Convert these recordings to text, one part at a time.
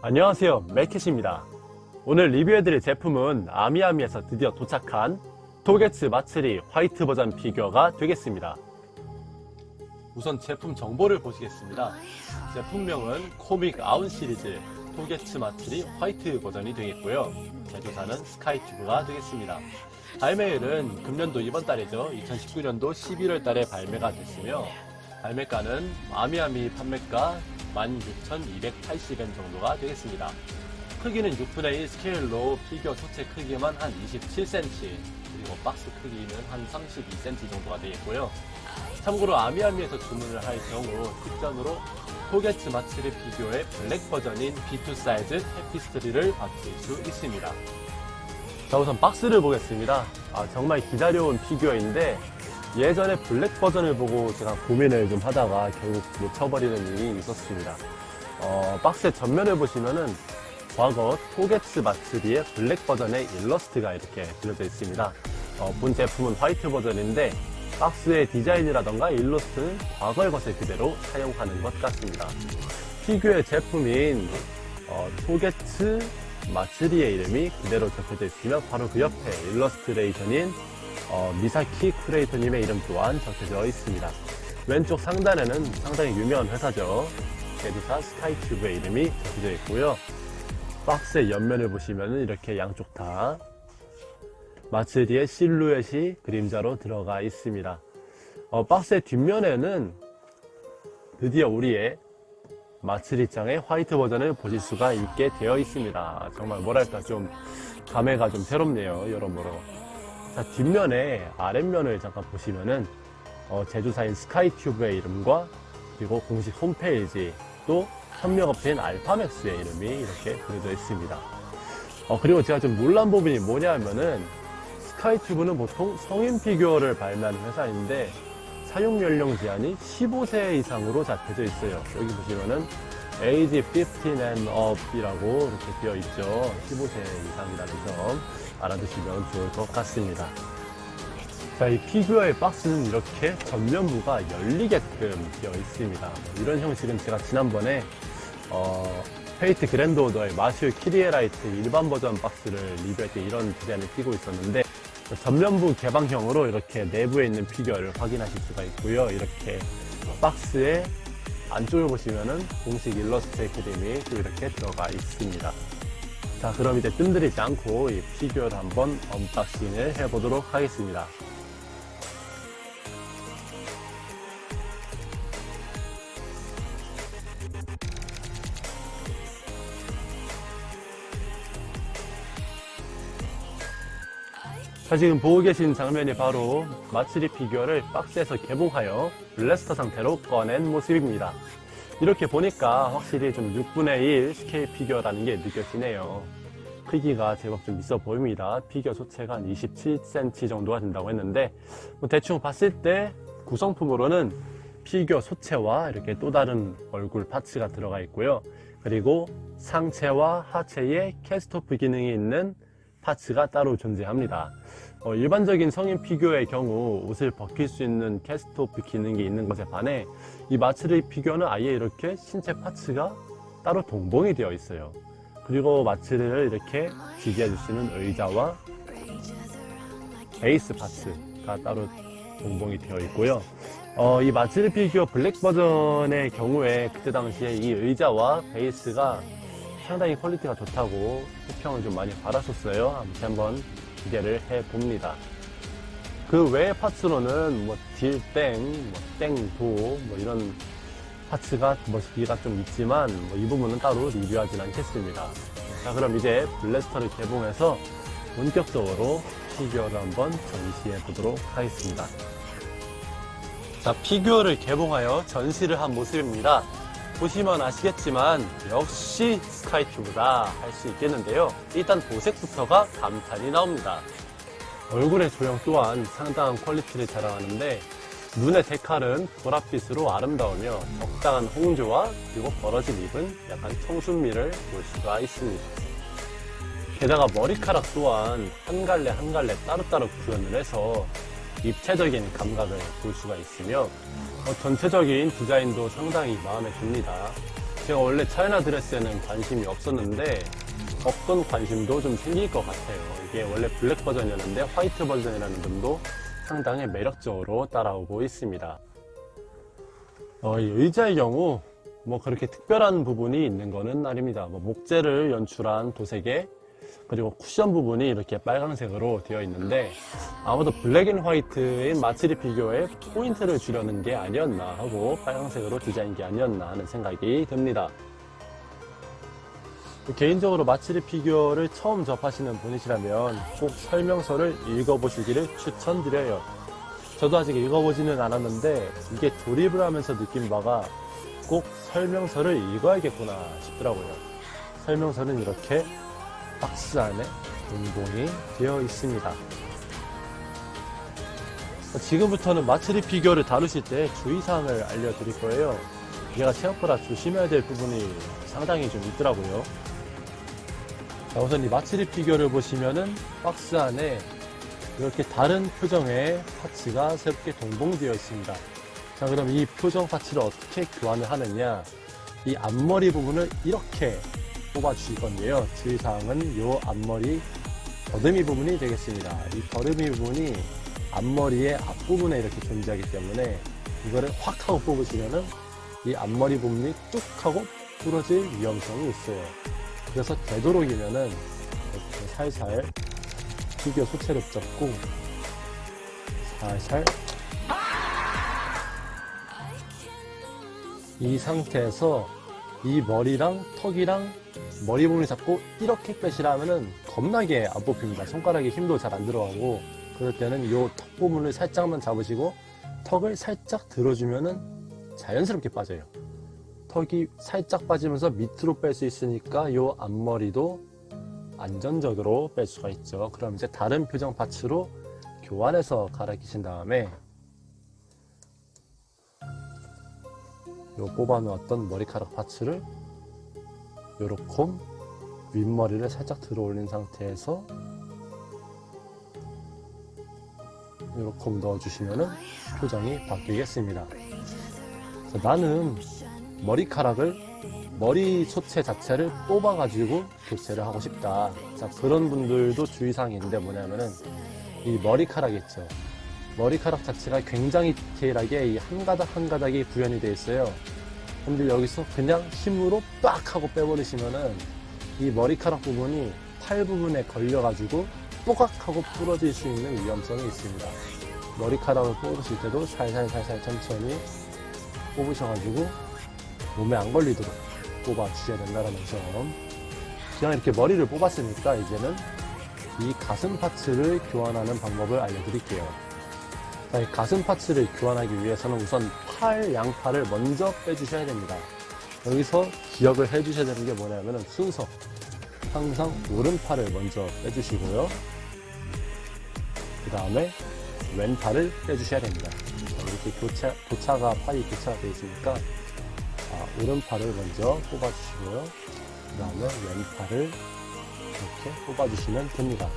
안녕하세요 맥켓입니다. 오늘 리뷰해드릴 제품은 아미아미에서 드디어 도착한 토게츠 마츠리 화이트 버전 피규어가 되겠습니다. 우선 제품 정보를 보시겠습니다. 제품명은 코믹 아운 시리즈 토게츠 마츠리 화이트 버전이 되겠고요. 제조사는 스카이튜브가 되겠습니다. 발매일은 금년도 이번 달이죠. 2019년도 11월 달에 발매가 됐으며 발매가는 아미아미 판매가 16,280엔 정도가 되겠습니다. 크기는 6분의 1 스케일로 피규어 소체 크기만 한 27cm, 그리고 박스 크기는 한 32cm 정도가 되겠고요. 참고로 아미아미에서 주문을 할 경우 특전으로 토게츠 마츠리 피규어의 블랙 버전인 B2 사이즈 테피스트리를 받을 수 있습니다. 자, 우선 박스를 보겠습니다. 아, 정말 기다려온 피규어인데 예전에 블랙 버전을 보고 제가 고민을 좀 하다가 결국 놓쳐버리는 일이 있었습니다. 어, 박스의 전면을 보시면은 과거 토게츠 마츠리의 블랙 버전의 일러스트가 이렇게 그려져 있습니다. 어, 본 제품은 화이트 버전인데 박스의 디자인이라던가 일러스트는 과거의 것을 그대로 사용하는 것 같습니다. 피규어의 제품인 어, 토게츠 마츠리의 이름이 그대로 적혀져 있으며 바로 그 옆에 일러스트레이션인 어, 미사키 쿠레이터님의 이름 또한 적혀져 있습니다. 왼쪽 상단에는 상당히 유명한 회사죠. 제조사 스카이튜브의 이름이 적혀져 있고요. 박스의 옆면을 보시면 이렇게 양쪽 다 마츠리의 실루엣이 그림자로 들어가 있습니다. 어, 박스의 뒷면에는 드디어 우리의 마츠리짱의 화이트 버전을 보실 수가 있게 되어 있습니다. 정말 뭐랄까 좀 감회가 좀 새롭네요. 여러모로. 자, 뒷면에 아랫면을 잠깐 보시면은 어, 제조사인 스카이튜브의 이름과 그리고 공식 홈페이지 또 협력업체인 알파맥스의 이름이 이렇게 그려져 있습니다. 어, 그리고 제가 좀 놀란 부분이 뭐냐 하면은 스카이튜브는 보통 성인 피규어를 발매하는 회사인데 사용 연령 제한이 15세 이상으로 잡혀져 있어요. 여기 보시면은 age 15 and up이라고 이렇게 되어 있죠. 15세 이상이라는 점 알아두시면 좋을 것 같습니다. 자, 이 피규어의 박스는 이렇게 전면부가 열리게끔 되어 있습니다. 이런 형식은 제가 지난번에 어, 페이트 그랜드 오더의 마슈 키리에라이트 일반 버전 박스를 리뷰할 때 이런 디자인을 띄고 있었는데 전면부 개방형으로 이렇게 내부에 있는 피규어를 확인하실 수가 있고요. 이렇게 박스의 안쪽을 보시면은 공식 일러스트의 그림이 또 이렇게 들어가 있습니다. 자, 그럼 이제 뜸들이지 않고 이 피규어를 한번 언박싱을 해보도록 하겠습니다. 자, 지금 보고 계신 장면이 바로 마츠리 피규어를 박스에서 개봉하여 블래스터 상태로 꺼낸 모습입니다. 이렇게 보니까 확실히 좀 6분의 1 스케일 피규어라는 게 느껴지네요. 크기가 제법 좀 있어 보입니다. 피규어 소체가 한 27cm 정도가 된다고 했는데 뭐 대충 봤을 때 구성품으로는 피규어 소체와 이렇게 또 다른 얼굴 파츠가 들어가 있고요. 그리고 상체와 하체에 캐스토프 기능이 있는 파츠가 따로 존재합니다. 어, 일반적인 성인 피규어의 경우 옷을 벗길 수 있는 캐스토프 기능이 있는 것에 반해 이 마츠리 피규어는 아예 이렇게 신체 파츠가 따로 동봉이 되어 있어요. 그리고 마츠리를 이렇게 지지해 주시는 의자와 베이스 파츠가 따로 동봉이 되어 있고요. 어, 이 마츠리 피규어 블랙 버전의 경우에 그때 당시에 이 의자와 베이스가 상당히 퀄리티가 좋다고 호평을 좀 많이 받았었어요. 아무튼 한번 기대를 해봅니다. 그 외의 파츠로는 뭐 딜땡, 뭐 땡도 뭐 이런 파츠가 멋있기가 좀 있지만 뭐 이 부분은 따로 리뷰하진 않겠습니다. 자 그럼 이제 블래스터를 개봉해서 본격적으로 피규어를 한번 전시해 보도록 하겠습니다. 자 피규어를 개봉하여 전시를 한 모습입니다. 보시면 아시겠지만 역시 스카이튜브다 할 수 있겠는데요. 일단 도색부터가 감탄이 나옵니다. 얼굴의 조형 또한 상당한 퀄리티를 자랑하는데 눈의 데칼은 보랏빛으로 아름다우며 적당한 홍조와 그리고 벌어진 입은 약간 청순미를 볼 수가 있습니다. 게다가 머리카락 또한 한 갈래 한 갈래 따로따로 구현을 해서 입체적인 감각을 볼 수가 있으며 어, 전체적인 디자인도 상당히 마음에 듭니다. 제가 원래 차이나 드레스에는 관심이 없었는데 없던 관심도 좀 생길 것 같아요. 이게 원래 블랙 버전이었는데 화이트 버전이라는 점도 상당히 매력적으로 따라오고 있습니다. 어, 이 의자의 경우 뭐 그렇게 특별한 부분이 있는 거는 아닙니다. 뭐 목재를 연출한 도색에 그리고 쿠션 부분이 이렇게 빨간색으로 되어 있는데 아마도 블랙 앤 화이트인 마츠리 피규어에 포인트를 주려는 게 아니었나 하고 빨간색으로 디자인한 게 아니었나 하는 생각이 듭니다. 개인적으로 마츠리 피규어를 처음 접하시는 분이시라면 꼭 설명서를 읽어보시기를 추천드려요. 저도 아직 읽어보지는 않았는데 이게 조립을 하면서 느낀 바가 꼭 설명서를 읽어야겠구나 싶더라고요. 설명서는 이렇게 박스 안에 동봉이 되어 있습니다. 지금부터는 마츠리 피규어를 다루실 때 주의사항을 알려드릴 거예요. 얘가 생각보다 조심해야 될 부분이 상당히 좀 있더라고요. 자, 우선 이 마츠리 피규어를 보시면은 박스 안에 이렇게 다른 표정의 파츠가 새롭게 동봉되어 있습니다. 자, 그럼 이 표정 파츠를 어떻게 교환을 하느냐? 이 앞머리 부분을 이렇게 뽑아주실 건데요. 주의사항은 이 앞머리 더듬이 부분이 되겠습니다. 이 더듬이 부분이 앞머리의 앞부분에 이렇게 존재하기 때문에 이거를 확 하고 뽑으시면은 이 앞머리 부분이 뚝 하고 부러질 위험성이 있어요. 그래서 되도록이면은 이렇게 살살 피규어 소체를 접고 살살 이 상태에서 이 머리랑 턱이랑 머리 부분을 잡고 이렇게 빼시라면은 겁나게 안 뽑힙니다. 손가락에 힘도 잘 안 들어가고 그럴 때는 이턱 부분을 살짝만 잡으시고 턱을 살짝 들어주면은 자연스럽게 빠져요. 턱이 살짝 빠지면서 밑으로 뺄 수 있으니까 이 앞머리도 안전적으로 뺄 수가 있죠. 그럼 이제 다른 표정 파츠로 교환해서 갈아 끼신 다음에 요 뽑아놓았던 머리카락 파츠를 요렇게 윗머리를 살짝 들어 올린 상태에서 요렇게 넣어주시면 표정이 바뀌겠습니다. 자, 나는 머리카락을 머리 소체 자체를 뽑아가지고 교체를 하고 싶다. 자, 그런 분들도 주의사항이 있는데 뭐냐면은 이 머리카락 있죠. 머리카락 자체가 굉장히 디테일하게 이 한 가닥 한 가닥이 구현이 되어 있어요. 근데 여기서 그냥 힘으로 빡 하고 빼버리시면은 이 머리카락 부분이 팔 부분에 걸려가지고 뽀각하고 부러질 수 있는 위험성이 있습니다. 머리카락을 뽑으실 때도 살살살살 천천히 뽑으셔가지고 몸에 안 걸리도록 뽑아주셔야 된다는 점. 그냥 이렇게 머리를 뽑았으니까 이제는 이 가슴 파츠를 교환하는 방법을 알려드릴게요. 자, 이 가슴 파츠를 교환하기 위해서는 우선 팔, 양팔을 먼저 빼주셔야 됩니다. 여기서 기억을 해주셔야 되는 게 뭐냐면은 순서. 항상 오른팔을 먼저 빼주시고요. 그 다음에 왼팔을 빼주셔야 됩니다. 자, 이렇게 교차, 교차가, 팔이 교차가 되어 있으니까 자, 오른팔을 먼저 뽑아주시고요. 그 다음에 왼팔을 이렇게 뽑아주시면 됩니다.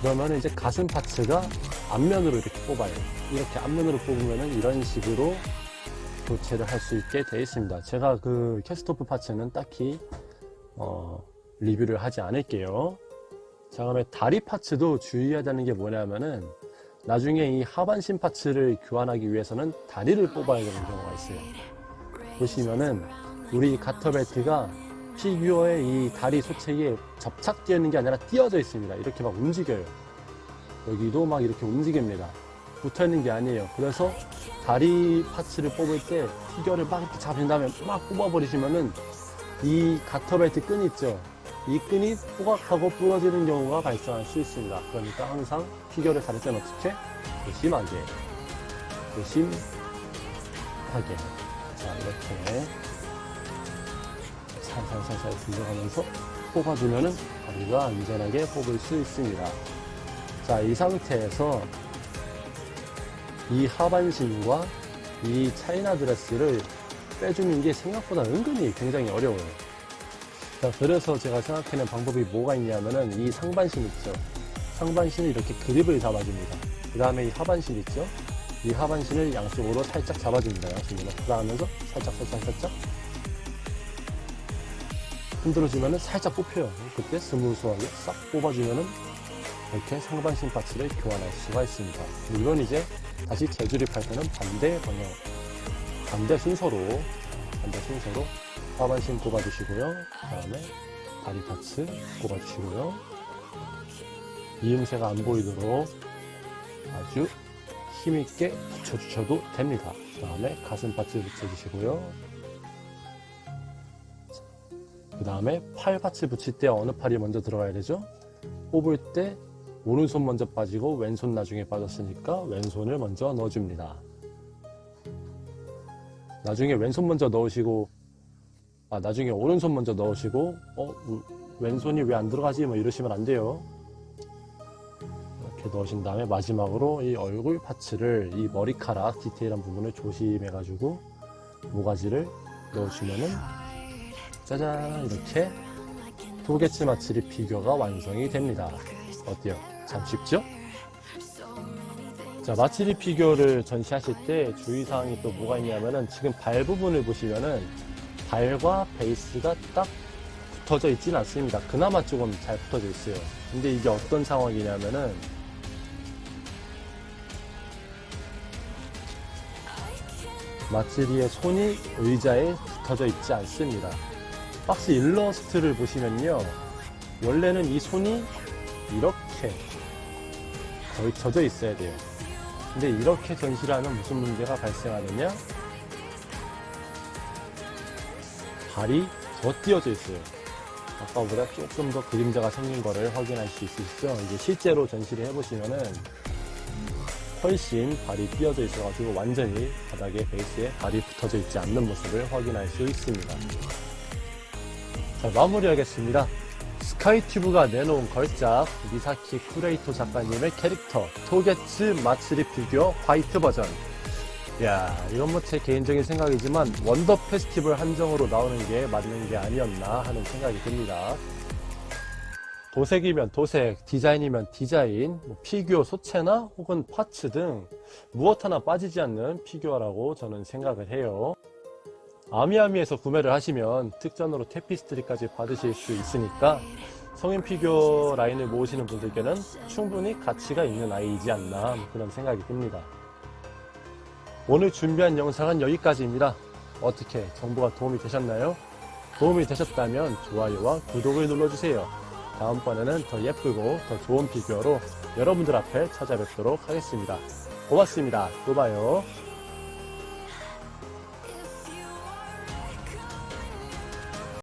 그러면 이제 가슴 파츠가 앞면으로 이렇게 뽑아요. 이렇게 앞면으로 뽑으면 이런 식으로 교체를 할 수 있게 되어 있습니다. 제가 그 캐스토프 파츠는 딱히 어, 리뷰를 하지 않을게요. 자, 그다음에 다리 파츠도 주의해야 되는 게 뭐냐면은 나중에 이 하반신 파츠를 교환하기 위해서는 다리를 뽑아야 되는 경우가 있어요. 보시면은 우리 가터벨트가 피규어의 이 다리 소체에 접착되어 있는 게 아니라 띄어져 있습니다. 이렇게 막 움직여요. 여기도 막 이렇게 움직입니다. 붙어 있는 게 아니에요. 그래서 다리 파츠를 뽑을 때 피규어를 막 이렇게 잡은 다음에 막 뽑아버리시면은 이 가터벨트 끈 있죠. 이 끈이 포각하고 부러지는 경우가 발생할 수 있습니다. 그러니까 항상 피규어를 다룰 때는 어떻게? 조심하게. 조심하게. 자, 이렇게 살살살살 들려가면서 뽑아주면은 다리가 안전하게 뽑을 수 있습니다. 자, 이 상태에서 이 하반신과 이 차이나 드레스를 빼주는 게 생각보다 은근히 굉장히 어려워요. 자, 그래서 제가 생각하는 방법이 뭐가 있냐면은 이 상반신 있죠. 상반신을 이렇게 그립을 잡아줍니다. 그 다음에 이 하반신 있죠. 이 하반신을 양쪽으로 살짝 잡아줍니다. 양쪽으로. 그러면서 살짝, 살짝, 살짝 흔들어주면 살짝 뽑혀요. 그때 스무스하게 싹 뽑아주면은 이렇게 상반신 파츠를 교환할 수가 있습니다. 물론 이제 다시 재조립할 때는 반대 방향, 반대 순서로, 반대 순서로 하반신 꼽아주시고요. 그 다음에 다리 파츠 꼽아주시고요. 이음새가 안 보이도록 아주 힘있게 붙여주셔도 됩니다. 그 다음에 가슴 파츠 붙여주시고요. 그 다음에 팔 파츠 붙일 때 어느 팔이 먼저 들어가야 되죠? 뽑을 때 오른손 먼저 빠지고 왼손 나중에 빠졌으니까 왼손을 먼저 넣어줍니다. 나중에 왼손 먼저 넣으시고 아 나중에 오른손 먼저 넣으시고 어 음, 왼손이 왜 안 들어가지 뭐 이러시면 안 돼요. 이렇게 넣으신 다음에 마지막으로 이 얼굴 파츠를 이 머리카락 디테일한 부분을 조심해 가지고 모가지를 넣으시면은 짜잔 이렇게 도개치 마츠리 피규어가 완성이 됩니다. 어때요? 참 쉽죠? 자, 마츠리 피규어를 전시하실 때 주의사항이 또 뭐가 있냐면은 지금 발 부분을 보시면은 발과 베이스가 딱 붙어져 있진 않습니다. 그나마 조금 잘 붙어져 있어요. 근데 이게 어떤 상황이냐면은 마츠리의 손이 의자에 붙어져 있지 않습니다. 박스 일러스트를 보시면요. 원래는 이 손이 이렇게 걸쳐져 있어야 돼요. 근데 이렇게 전시를 하면 무슨 문제가 발생하느냐? 발이 더 띄어져 있어요. 아까보다 조금 더 그림자가 생긴 거를 확인할 수 있으시죠? 이제 실제로 전시를 해보시면은 훨씬 발이 띄어져 있어가지고 완전히 바닥에 베이스에 발이 붙어져 있지 않는 모습을 확인할 수 있습니다. 자, 마무리하겠습니다. 스카이튜브가 내놓은 걸작 미사키 쿠레이토 작가님의 캐릭터 토게츠 마츠리 피규어 화이트 버전. 야 이건 뭐 제 개인적인 생각이지만 원더 페스티벌 한정으로 나오는 게 맞는 게 아니었나 하는 생각이 듭니다. 도색이면 도색, 디자인이면 디자인, 뭐 피규어 소체나 혹은 파츠 등 무엇 하나 빠지지 않는 피규어라고 저는 생각을 해요 아미아미에서 구매를 하시면 특전으로 테피스트리까지 받으실 수 있으니까 성인 피규어 라인을 모으시는 분들께는 충분히 가치가 있는 아이이지 않나 그런 생각이 듭니다. 오늘 준비한 영상은 여기까지입니다. 어떻게 정보가 도움이 되셨나요? 도움이 되셨다면 좋아요와 구독을 눌러주세요. 다음번에는 더 예쁘고 더 좋은 피규어로 여러분들 앞에 찾아뵙도록 하겠습니다. 고맙습니다. 또 봐요.